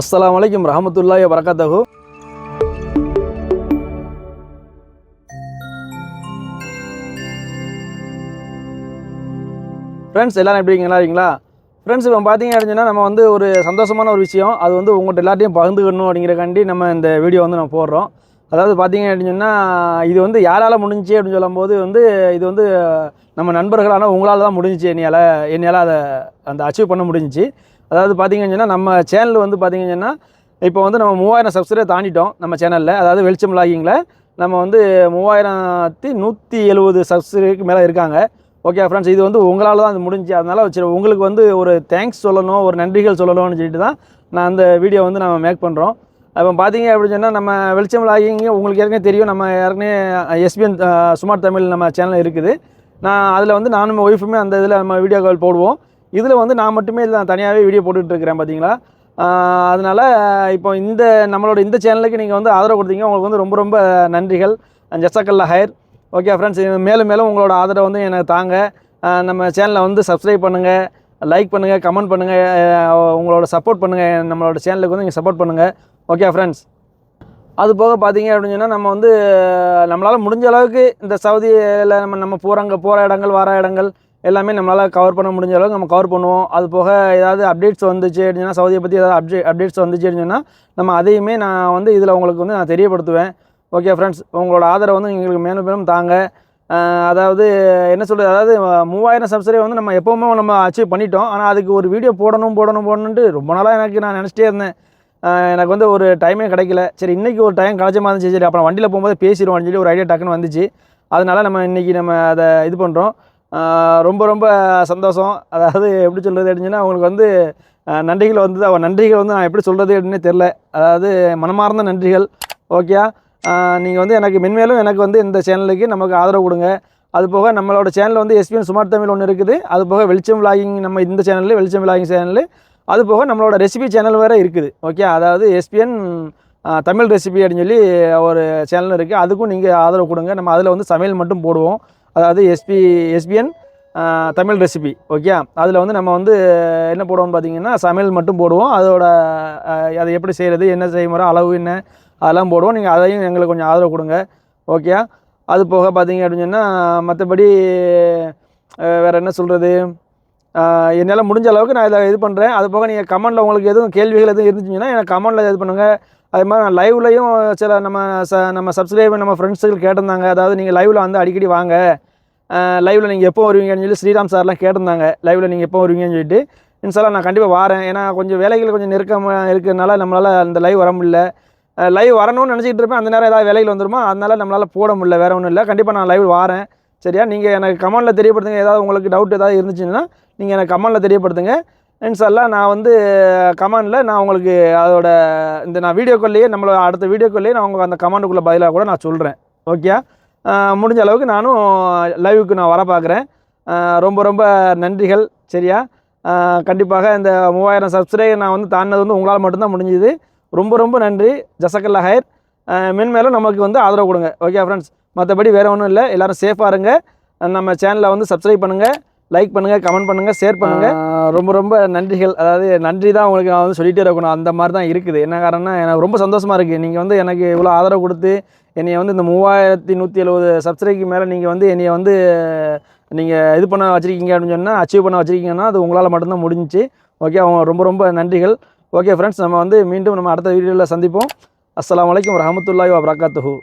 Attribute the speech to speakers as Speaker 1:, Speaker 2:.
Speaker 1: அஸ்லாம் வலைக்கம் ரஹமத்துல்லாய் வரகாத்தகு ஃப்ரெண்ட்ஸ் எல்லாரும் எப்படி நல்லா இருக்கீங்களா ஃப்ரெண்ட்ஸ் இப்போ பார்த்தீங்க அப்படின்னா நம்ம வந்து ஒரு சந்தோஷமான ஒரு விஷயம் அது வந்து உங்கள்கிட்ட எல்லாத்தையும் பகிர்ந்துக்கணும் அப்படிங்கிறக்காண்டி நம்ம இந்த வீடியோ வந்து நம்ம போடுறோம் அதாவது பார்த்தீங்க அப்படின்னா இது வந்து யாரால் முடிஞ்சிச்சு அப்படின்னு சொல்லும்போது வந்து இது வந்து நம்ம நண்பர்களான உங்களால் தான் முடிஞ்சிச்சு என்னையால் என்னையால் அதை அந்த அச்சீவ் பண்ண முடிஞ்சிச்சு அதாவது பார்த்திங்கன்னா நம்ம சேனல் வந்து பார்த்திங்கன்னா இப்போ வந்து நம்ம மூவாயிரம் சப்ஸ்கிரைப் தாண்டிட்டோம் நம்ம சேனலில் அதாவது வெளிச்சம் லாகிங்கில் நம்ம வந்து மூவாயிரத்தி நூற்றி எழுபது சப்ஸ்கிரைக்கு மேலே இருக்காங்க ஓகே ஃப்ரெண்ட்ஸ் இது வந்து உங்களால் தான் அது முடிஞ்சு அதனால் வச்சு உங்களுக்கு வந்து ஒரு தேங்க்ஸ் சொல்லணும் ஒரு நன்றிகள் சொல்லணும்னு சொல்லிட்டு தான் நான் அந்த வீடியோ வந்து நம்ம மேக் பண்ணுறோம் அப்போ பார்த்தீங்க அப்படின்னு சொன்னால் நம்ம வெளிச்சம் லாகிங் உங்களுக்கு ஏற்கனவே தெரியும் நம்ம ஏற்கனவே எஸ்பிஎன் சுமார் தமிழ் நம்ம சேனல் இருக்குது நான் அதில் வந்து நானும் ஒய்ஃபுமே அந்த இதில் நம்ம வீடியோ கால் போடுவோம் இதில் வந்து நான் மட்டுமே இதில் நான் தனியாகவே வீடியோ இருக்கிறேன் பார்த்தீங்களா அதனால் இப்போ இந்த நம்மளோட இந்த சேனலுக்கு நீங்கள் வந்து ஆதரவு கொடுத்தீங்க உங்களுக்கு வந்து ரொம்ப ரொம்ப நன்றிகள் ஜஸ்ஸக்கல்ல ஹயர் ஓகே ஃப்ரெண்ட்ஸ் மேலும் மேலும் உங்களோட ஆதரவை வந்து எனக்கு தாங்க நம்ம சேனலை வந்து சப்ஸ்கிரைப் பண்ணுங்கள் லைக் பண்ணுங்கள் கமெண்ட் பண்ணுங்கள் உங்களோட சப்போர்ட் பண்ணுங்கள் நம்மளோட சேனலுக்கு வந்து நீங்கள் சப்போர்ட் பண்ணுங்கள் ஓகே ஃப்ரெண்ட்ஸ் அது போக பார்த்தீங்க அப்படின்னு சொன்னால் நம்ம வந்து நம்மளால் முடிஞ்ச அளவுக்கு இந்த சவுதியில் நம்ம நம்ம போகிறாங்க போகிற இடங்கள் வர இடங்கள் எல்லாமே நம்மளால் கவர் பண்ண முடிஞ்ச அளவுக்கு நம்ம கவர் பண்ணுவோம் அது போக ஏதாவது அப்டேட்ஸ் வந்துச்சு அப்படின்னா சவுதியை பற்றி ஏதாவது அப்டே அப்டேட்ஸ் வந்துச்சு அப்படின்னா நம்ம அதையுமே நான் வந்து இதில் உங்களுக்கு வந்து நான் தெரியப்படுத்துவேன் ஓகே ஃப்ரெண்ட்ஸ் உங்களோட ஆதரவு வந்து எங்களுக்கு மேலும் மேலும் தாங்க அதாவது என்ன சொல்கிறது அதாவது மூவாயிரம் சப்ஸ்கிரைப் வந்து நம்ம எப்போவுமே நம்ம அச்சீவ் பண்ணிட்டோம் ஆனால் அதுக்கு ஒரு வீடியோ போடணும் போடணும் போடணுன்ட்டு ரொம்ப நாளாக எனக்கு நான் நினச்சிட்டே இருந்தேன் எனக்கு வந்து ஒரு டைமே கிடைக்கல சரி இன்றைக்கி ஒரு டைம் கிடைச்ச மாதிரி இருந்துச்சு சரி அப்புறம் வண்டியில் போகும்போது பேசிடுவோம் சொல்லி ஒரு ஐடியா டக்குன்னு வந்துச்சு அதனால் நம்ம இன்றைக்கி நம்ம அதை இது பண்ணுறோம் ரொம்ப ரொம்ப சந்தோஷம் அதாவது எப்படி சொல்கிறது அப்படின்னா அவங்களுக்கு வந்து நன்றிகள் வந்து அவள் நன்றிகள் வந்து நான் எப்படி சொல்கிறது அப்படின்னே தெரில அதாவது மனமார்ந்த நன்றிகள் ஓகே நீங்கள் வந்து எனக்கு மென்மேலும் எனக்கு வந்து இந்த சேனலுக்கு நமக்கு ஆதரவு கொடுங்க அது போக நம்மளோட சேனல் வந்து எஸ்பிஎன் சுமார் தமிழ் ஒன்று இருக்குது அது போக வெளிச்சம் விலாகிங் நம்ம இந்த சேனலில் வெளிச்சம் விலாகிங் சேனல் அது போக நம்மளோட ரெசிபி சேனல் வேறு இருக்குது ஓகே அதாவது எஸ்பிஎன் தமிழ் ரெசிபி அப்படின்னு சொல்லி ஒரு சேனல் இருக்குது அதுக்கும் நீங்கள் ஆதரவு கொடுங்க நம்ம அதில் வந்து சமையல் மட்டும் போடுவோம் அதாவது S P S P N Tamil recipe okay அதில் வந்து நம்ம வந்து என்ன போடுவோம்னு பார்த்தீங்கன்னா சமையல் மட்டும் போடுவோம் அதோட அதை எப்படி செய்கிறது என்ன முறை அளவு என்ன அதெல்லாம் போடுவோம் நீங்கள் அதையும் எங்களுக்கு கொஞ்சம் ஆதரவு கொடுங்க ஓகே அது போக பார்த்தீங்க அப்படின்னு சொன்னால் மற்றபடி வேறு என்ன சொல்கிறது என்னால் முடிஞ்ச அளவுக்கு நான் இதை இது பண்ணுறேன் அது போக நீங்கள் கமெண்டில் உங்களுக்கு எதுவும் கேள்விகள் எதுவும் இருந்துச்சுன்னா எனக்கு கமெண்டில் இது பண்ணுங்கள் அது மாதிரி நான் லைவ்லையும் சில நம்ம ச நம்ம சப்ஸ்கிரைபர் நம்ம ஃப்ரெண்ட்ஸுகள் கேட்டிருந்தாங்க அதாவது நீங்கள் லைவில் வந்து அடிக்கடி வாங்க லைவில் நீங்கள் எப்போ வருவீங்கன்னு சொல்லி ஸ்ரீராம் சார்லாம் கேட்டிருந்தாங்க லைவில் நீங்கள் எப்போ வருவீங்கன்னு சொல்லிட்டு இன்சாலாம் நான் கண்டிப்பாக வரேன் ஏன்னா கொஞ்சம் வேலைகள் கொஞ்சம் நெருக்கமாக இருக்கிறதுனால நம்மளால் அந்த லைவ் வர முடியல லைவ் வரணும்னு நினச்சிட்டு இருப்பேன் அந்த நேரம் ஏதாவது வேலைகள் வந்துருமா அதனால் நம்மளால் போட முடியல வேறு ஒன்றும் இல்லை கண்டிப்பாக நான் லைவ் வரேன் சரியா நீங்கள் எனக்கு கமெண்டில் தெரியப்படுத்துங்க ஏதாவது உங்களுக்கு டவுட் ஏதாவது இருந்துச்சுன்னா நீங்கள் எனக்கு கமெண்டில் தெரியப்படுத்துங்க இன்ஷல்லாம் நான் வந்து கமாண்டில் நான் உங்களுக்கு அதோட இந்த நான் வீடியோ கால்லையே நம்மளோட அடுத்த வீடியோக்கள்லேயே நான் உங்களுக்கு அந்த கமாண்டுக்குள்ளே பதிலாக கூட நான் சொல்கிறேன் ஓகே முடிஞ்ச அளவுக்கு நானும் லைவுக்கு நான் வர பார்க்குறேன் ரொம்ப ரொம்ப நன்றிகள் சரியா கண்டிப்பாக இந்த மூவாயிரம் சப்ஸ்கிரைபர் நான் வந்து தாண்டினது வந்து உங்களால் மட்டும்தான் முடிஞ்சுது ரொம்ப ரொம்ப நன்றி ஜசக்கல்லா ஹயர் மென்மேலும் நமக்கு வந்து ஆதரவு கொடுங்க ஓகே ஃப்ரெண்ட்ஸ் மற்றபடி வேறு ஒன்றும் இல்லை எல்லோரும் சேஃபாக இருங்க நம்ம சேனலை வந்து சப்ஸ்கிரைப் பண்ணுங்கள் லைக் பண்ணுங்கள் கமெண்ட் பண்ணுங்கள் ஷேர் பண்ணுங்கள் ரொம்ப ரொம்ப நன்றிகள் அதாவது நன்றி தான் உங்களுக்கு நான் வந்து சொல்லிகிட்டே இருக்கணும் அந்த மாதிரி தான் இருக்குது என்ன காரணம்னா எனக்கு ரொம்ப சந்தோஷமாக இருக்குது நீங்கள் வந்து எனக்கு இவ்வளோ ஆதரவு கொடுத்து என்னையை வந்து இந்த மூவாயிரத்தி நூற்றி எழுபது சப்ஸ்கிரைக்கு மேலே நீங்கள் வந்து என்னையை வந்து நீங்கள் இது பண்ண வச்சுருக்கீங்க அப்படின்னு சொன்னால் அச்சீவ் பண்ண வச்சுருக்கீங்கன்னா அது உங்களால் மட்டும்தான் முடிஞ்சிச்சு ஓகே அவங்க ரொம்ப ரொம்ப நன்றிகள் ஓகே ஃப்ரெண்ட்ஸ் நம்ம வந்து மீண்டும் நம்ம அடுத்த வீடியோவில் சந்திப்போம் அஸ்லாம் வலைக்கம் ரஹமத்துல்லாய் வரகாத்துஹூ